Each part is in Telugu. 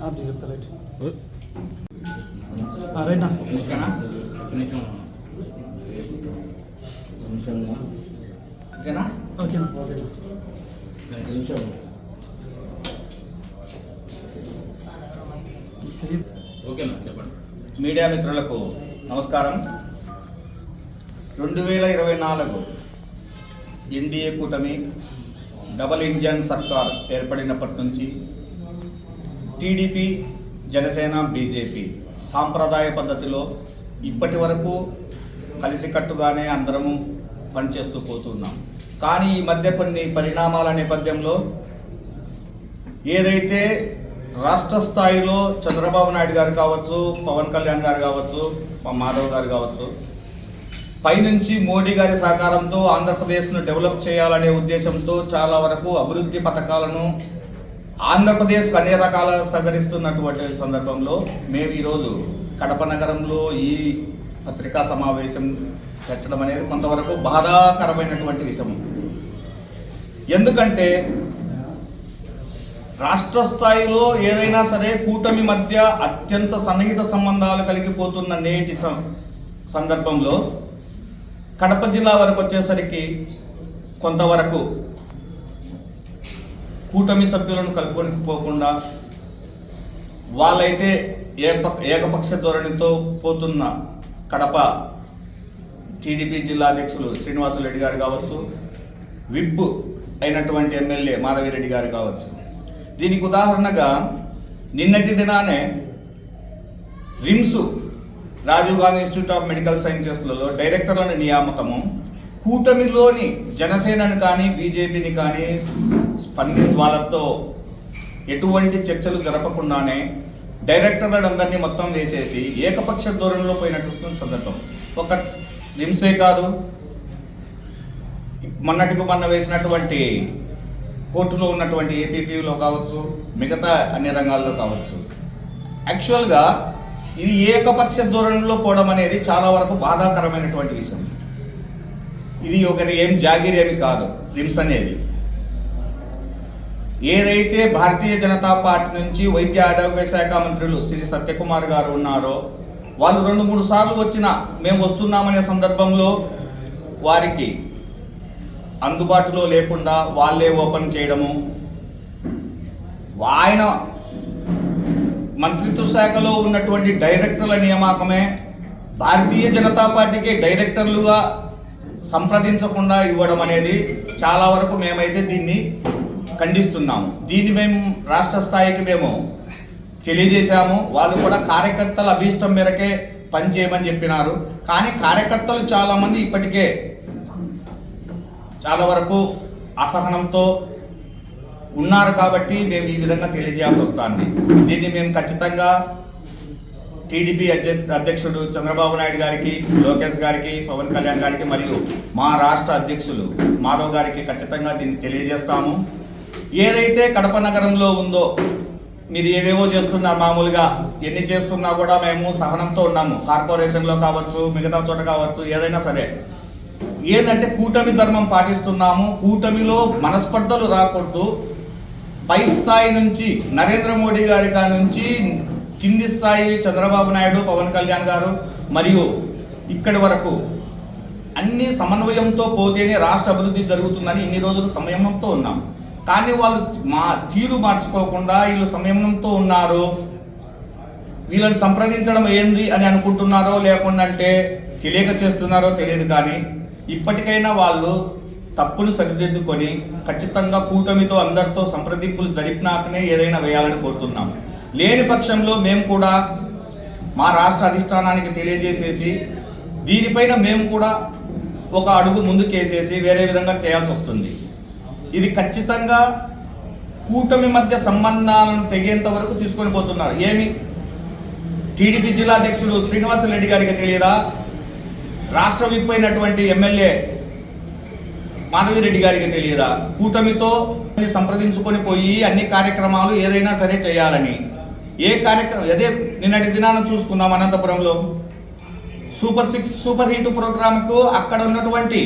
చేసి చెప్తా రైట్ రైట్ ఓకేనా ఓకేనా ఓకేనా చెప్పండి. మీడియా మిత్రులకు నమస్కారం. రెండు వేల ఇరవై నాలుగు ఎన్డీఏ కూటమి డబల్ ఇంజన్ సర్కార్ ఏర్పడినప్పటి నుంచి టీడీపీ జనసేన బీజేపీ సాంప్రదాయ పద్ధతిలో ఇప్పటి వరకు కలిసికట్టుగానే అందరము పనిచేస్తూ పోతున్నాం. కానీ ఈ మధ్య కొన్ని పరిణామాల నేపథ్యంలో ఏదైతే రాష్ట్ర స్థాయిలో చంద్రబాబు నాయుడు గారు కావచ్చు పవన్ కళ్యాణ్ గారు కావచ్చు మా మాధవ్ గారు కావచ్చు పైనుంచి మోడీ గారి సహకారంతో ఆంధ్రప్రదేశ్ను డెవలప్ చేయాలనే ఉద్దేశంతో చాలా వరకు అభివృద్ధి పథకాలను ఆంధ్రప్రదేశ్కు అన్ని రకాల సహకరిస్తున్నటువంటి సందర్భంలో మేము ఈరోజు కడప నగరంలో ఈ పత్రికా సమావేశం పెట్టడం అనేది కొంతవరకు బాధాకరమైనటువంటి విషయం. ఎందుకంటే రాష్ట్ర స్థాయిలో ఏదైనా సరే కూటమి మధ్య అత్యంత సన్నిహిత సంబంధాలు కలిగిపోతున్న నేటి సందర్భంలో కడప జిల్లా వరకు వచ్చేసరికి కొంతవరకు కూటమి సభ్యులను కలుపుకొని పోకుండా వాళ్ళైతే ఏకపక్ష ధోరణితో పోతున్న కడప టీడీపీ జిల్లా అధ్యక్షులు శ్రీనివాసరెడ్డి గారు కావచ్చు విప్ అయినటువంటి ఎమ్మెల్యే మాధవిరెడ్డి గారు కావచ్చు. దీనికి ఉదాహరణగా నిన్నటి దినానే RIMS Rajiv Gandhi institute of medical సైన్సెస్లలో డైరెక్టర్లను నియామకము కూటమిలోని జనసేనను కానీ బీజేపీని కానీ స్పందిత్ వాళ్ళతో ఎటువంటి చర్చలు జరపకుండానే డైరెక్టర్లందరినీ మొత్తం వేసేసి ఏకపక్ష ధోరణిలో పోయినట్టు సందర్భం. ఒక రిమ్సే కాదు. మొన్నటికి మొన్న వేసినటువంటి కోర్టులో ఉన్నటువంటి ఏపీపీలో కావచ్చు మిగతా అన్ని రంగాల్లో కావచ్చు. యాక్చువల్గా ఇది ఏకపక్ష ధోరణిలో పోవడం అనేది చాలా వరకు బాధాకరమైనటువంటి విషయం. ఇది ఒకరి ఏం జాగిరి ఏమి కాదు రిమ్స్ అనేది. ఏదైతే భారతీయ జనతా పార్టీ నుంచి వైద్య ఆరోగ్య శాఖ మంత్రులు శ్రీ సత్యకుమార్ గారు ఉన్నారో వాళ్ళు రెండు మూడు సార్లు వచ్చిన మేము వస్తున్నామనే సందర్భంలో వారికి అందుబాటులో లేకుండా వాళ్ళే ఓపెన్ చేయడము ఆయన మంత్రిత్వ శాఖలో ఉన్నటువంటి డైరెక్టర్ల నియామకమే భారతీయ జనతా పార్టీకి డైరెక్టర్లుగా సంప్రదించకుండా ఇవ్వడం అనేది చాలా వరకు మేమైతే దీన్ని ఖండిస్తున్నాము. దీన్ని మేము రాష్ట్ర స్థాయికి మేము తెలియజేశాము. వాళ్ళు కూడా కార్యకర్తల అభీష్టం మేరకే పనిచేయమని చెప్పినారు. కానీ కార్యకర్తలు చాలామంది ఇప్పటికే చాలా వరకు అసహనంతో ఉన్నారు కాబట్టి మేము ఈ విధంగా తెలియజేయాల్సి వస్తుంది. దీన్ని మేము ఖచ్చితంగా టీడీపీ అధ్యక్షుడు చంద్రబాబు నాయుడు గారికి లోకేష్ గారికి పవన్ కళ్యాణ్ గారికి మరియు మా రాష్ట్ర అధ్యక్షులు మాధవ్ గారికి ఖచ్చితంగా దీన్ని తెలియజేస్తాము. ఏదైతే కడప నగరంలో ఉందో మీరు ఏవేవో చేస్తున్నారు మామూలుగా ఎన్ని చేస్తున్నా కూడా మేము సహనంతో ఉన్నాము. కార్పొరేషన్లో కావచ్చు మిగతా చోట కావచ్చు ఏదైనా సరే. ఏంటంటే కూటమి ధర్మం పాటిస్తున్నాము. కూటమిలో మనస్పర్ధలు రాకూడదు. పై స్థాయి నుంచి నరేంద్ర మోడీ గారి నుంచి కింది స్థాయి చంద్రబాబు నాయుడు పవన్ కళ్యాణ్ గారు మరియు ఇక్కడి వరకు అన్ని సమన్వయంతో పోతేనే రాష్ట్ర అభివృద్ధి జరుగుతుందని ఇన్ని రోజులు సంయమంతో ఉన్నాం. కానీ వాళ్ళు మా తీరు మార్చుకోకుండా వీళ్ళు సంయమనంతో ఉన్నారు. వీళ్ళని సంప్రదించడం ఏంది అని అనుకుంటున్నారో లేకుండా అంటే తెలియక చేస్తున్నారో తెలియదు కానీ ఇప్పటికైనా వాళ్ళు తప్పులు సరిదిద్దుకొని ఖచ్చితంగా కూటమితో అందరితో సంప్రదింపులు జరిపినాకనే ఏదైనా వేయాలని కోరుతున్నాం. లేని పక్షంలో మేము కూడా మా రాష్ట్ర అధిష్టానానికి తెలియజేసేసి దీనిపైన మేము కూడా ఒక అడుగు ముందుకేసేసి వేరే విధంగా చేయాల్సి వస్తుంది. ఇది ఖచ్చితంగా కూటమి మధ్య సంబంధాలను తెగేంత వరకు తీసుకొని పోతున్నారు. ఏమి? టీడీపీ జిల్లా అధ్యక్షుడు శ్రీనివాసరెడ్డి గారికి తెలియదా? రాష్ట్ర విప్ అయినటువంటి ఎమ్మెల్యే మాధవిరెడ్డి గారికి తెలియదా? కూటమితో సంప్రదించుకొని పోయి అన్ని కార్యక్రమాలు ఏదైనా సరే చేయాలని. ఏ కార్యక్రమం అదే నిన్నటి దినాన చూసుకుందాం అనంతపురంలో. సూపర్ సిక్స్ సూపర్ హిట్ ప్రోగ్రామ్కు అక్కడ ఉన్నటువంటి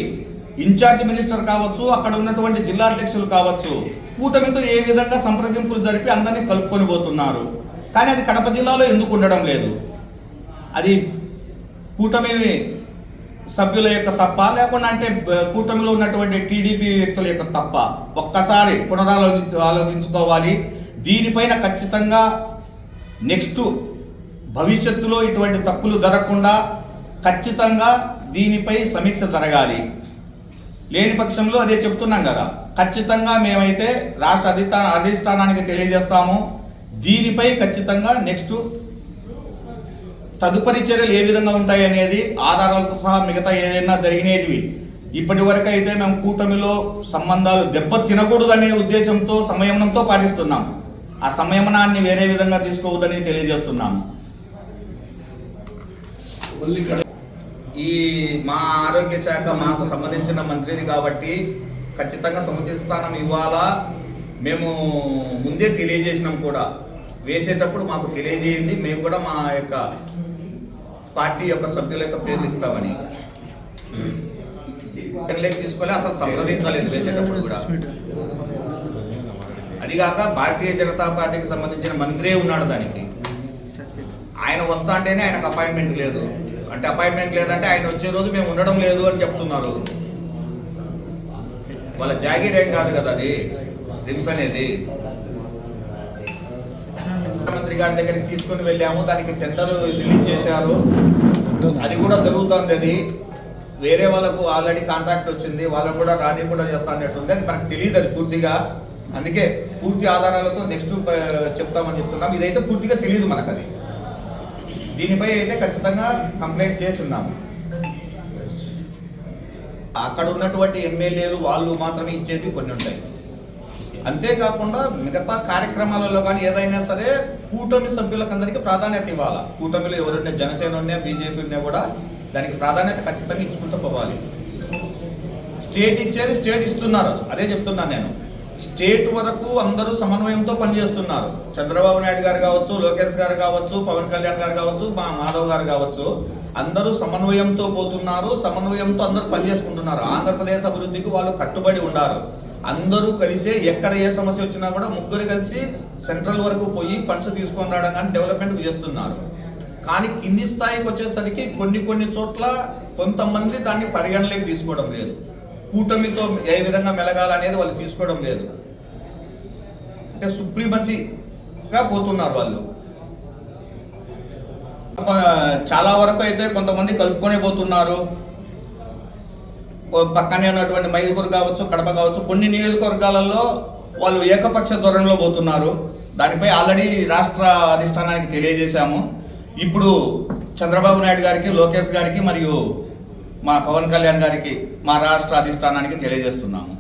ఇన్ఛార్జ్ మినిస్టర్ కావచ్చు అక్కడ ఉన్నటువంటి జిల్లా అధ్యక్షులు కావచ్చు కూటమితో ఏ విధంగా సంప్రదింపులు జరిపి అందరినీ కలుపుకొని పోతున్నారు. కానీ అది కడప జిల్లాలో ఎందుకు ఉండడం లేదు? అది కూటమి సభ్యుల యొక్క తప్ప లేకుండా అంటే కూటమిలో ఉన్నటువంటి టీడీపీ వ్యక్తుల యొక్క తప్ప. ఒక్కసారి పునరాలోచి ఆలోచించుకోవాలి. దీనిపైన ఖచ్చితంగా నెక్స్ట్ భవిష్యత్తులో ఇటువంటి తప్పులు జరగకుండా ఖచ్చితంగా దీనిపై సమీక్ష జరగాలి. లేని పక్షంలో అదే చెప్తున్నాం కదా ఖచ్చితంగా మేమైతే రాష్ట్ర అధిష్ఠా అధిష్టానానికి తెలియజేస్తాము. దీనిపై ఖచ్చితంగా నెక్స్ట్ తదుపరి చర్యలు ఏ విధంగా ఉంటాయి అనేది ఆధారాలతో సహా మిగతా ఏదైనా జరిగినవి. ఇప్పటి వరకు అయితే మేము కూటమిలో సంబంధాలు దెబ్బ తినకూడదనే ఉద్దేశంతో సంయమనంతో పాటిస్తున్నాం. ఆ సంయమనాన్ని వేరే విధంగా తీసుకోవద్దని తెలియజేస్తున్నాము. ఈ మా ఆరోగ్య శాఖ మాకు సంబంధించిన మంత్రిది కాబట్టి ఖచ్చితంగా సముచిత స్థానం ఇవ్వాలా? మేము ముందే తెలియజేసినాం కూడా. వేసేటప్పుడు మాకు తెలియజేయండి మేము కూడా మా యొక్క పార్టీ యొక్క సభ్యుల యొక్క పేర్లు ఇస్తామని. పరిగణలోకి తీసుకోలే అసలు సంప్రదించలేదు వేసేటప్పుడు కూడా. అదిగాక భారతీయ జనతా పార్టీకి సంబంధించిన మంత్రే ఉన్నాడు దానికి. ఆయన వస్తా అంటేనే ఆయనకు అపాయింట్మెంట్ లేదు. అంటే అపాయింట్మెంట్ లేదంటే ఆయన వచ్చే రోజు మేము ఉండడం లేదు అని చెప్తున్నారు. వాళ్ళ జాగీర్ ఏం కాదు కదా అది? రిమ్స్ అనేది. ముఖ్యమంత్రి గారి దగ్గరికి తీసుకొని వెళ్ళాము దానికి టెండర్ రిలీజ్ చేశారు. అది కూడా జరుగుతుంది అది. వేరే వాళ్ళకు ఆల్రెడీ కాంట్రాక్ట్ వచ్చింది వాళ్ళకు కూడా రాని కూడా చేస్తా అన్నట్టుంది అది మనకు తెలియదు అది పూర్తిగా. అందుకే పూర్తి ఆధారాలతో నెక్స్ట్ చెప్తామని చెప్తున్నాం. ఇదైతే పూర్తిగా తెలియదు మనకు అది దీనిపై అయితే ఖచ్చితంగా కంప్లైంట్ చేసి ఉన్నాము అక్కడ ఉన్నటువంటి ఎమ్మెల్యేలు వాళ్ళు మాత్రమే ఇచ్చేవి కొన్ని ఉంటాయి. అంతేకాకుండా మిగతా కార్యక్రమాలలో కానీ ఏదైనా సరే కూటమి సభ్యులకందరికీ ప్రాధాన్యత ఇవ్వాలి? కూటమిలో ఎవరున్నా జనసేన ఉన్నా బీజేపీ ఉన్నా కూడా దానికి ప్రాధాన్యత ఖచ్చితంగా ఇచ్చుకుంటూ పోవాలి. స్టేట్ ఇచ్చేది స్టేట్ ఇస్తున్నారు. అదే చెప్తున్నాను నేను. స్టేట్ వరకు అందరూ సమన్వయంతో పనిచేస్తున్నారు. చంద్రబాబు నాయుడు గారు కావచ్చు లోకేష్ గారు కావచ్చు పవన్ కళ్యాణ్ గారు కావచ్చు మా మాధవ్ గారు కావచ్చు అందరూ సమన్వయంతో పోతున్నారు. సమన్వయంతో అందరూ పనిచేసుకుంటున్నారు. ఆంధ్రప్రదేశ్ అభివృద్ధికి వాళ్ళు కట్టుబడి ఉన్నారు అందరూ కలిసే ఎక్కడ ఏ సమస్య వచ్చినా కూడా ముగ్గురు కలిసి సెంట్రల్ వరకు పోయి ఫండ్స్ తీసుకొని రావడం కానీ డెవలప్మెంట్ చేస్తున్నారు. కానీ కింది స్థాయికి వచ్చేసరికి కొన్ని కొన్ని చోట్ల కొంతమంది దాన్ని పరిగణలోకి తీసుకోవడం లేదు. కూటమితో ఏ విధంగా మెలగాలనేది వాళ్ళు తీసుకోవడం లేదు. అంటే సుప్రీమసీగా పోతున్నారు వాళ్ళు. చాలా వరకు అయితే కొంతమంది కలుపుకొనే పోతున్నారు. పక్కనే ఉన్నటువంటి మైదుగురు కావచ్చు కడప కావచ్చు కొన్ని నియోజకవర్గాలలో వాళ్ళు ఏకపక్ష ధోరణిలో పోతున్నారు. దానిపై ఆల్రెడీ రాష్ట్ర అధిష్టానానికి తెలియజేశాము. ఇప్పుడు చంద్రబాబు నాయుడు గారికి లోకేష్ గారికి మరియు మా పవన్ కళ్యాణ్ గారికి మా రాష్ట్ర అధిష్టానానికి తెలియజేస్తున్నాము.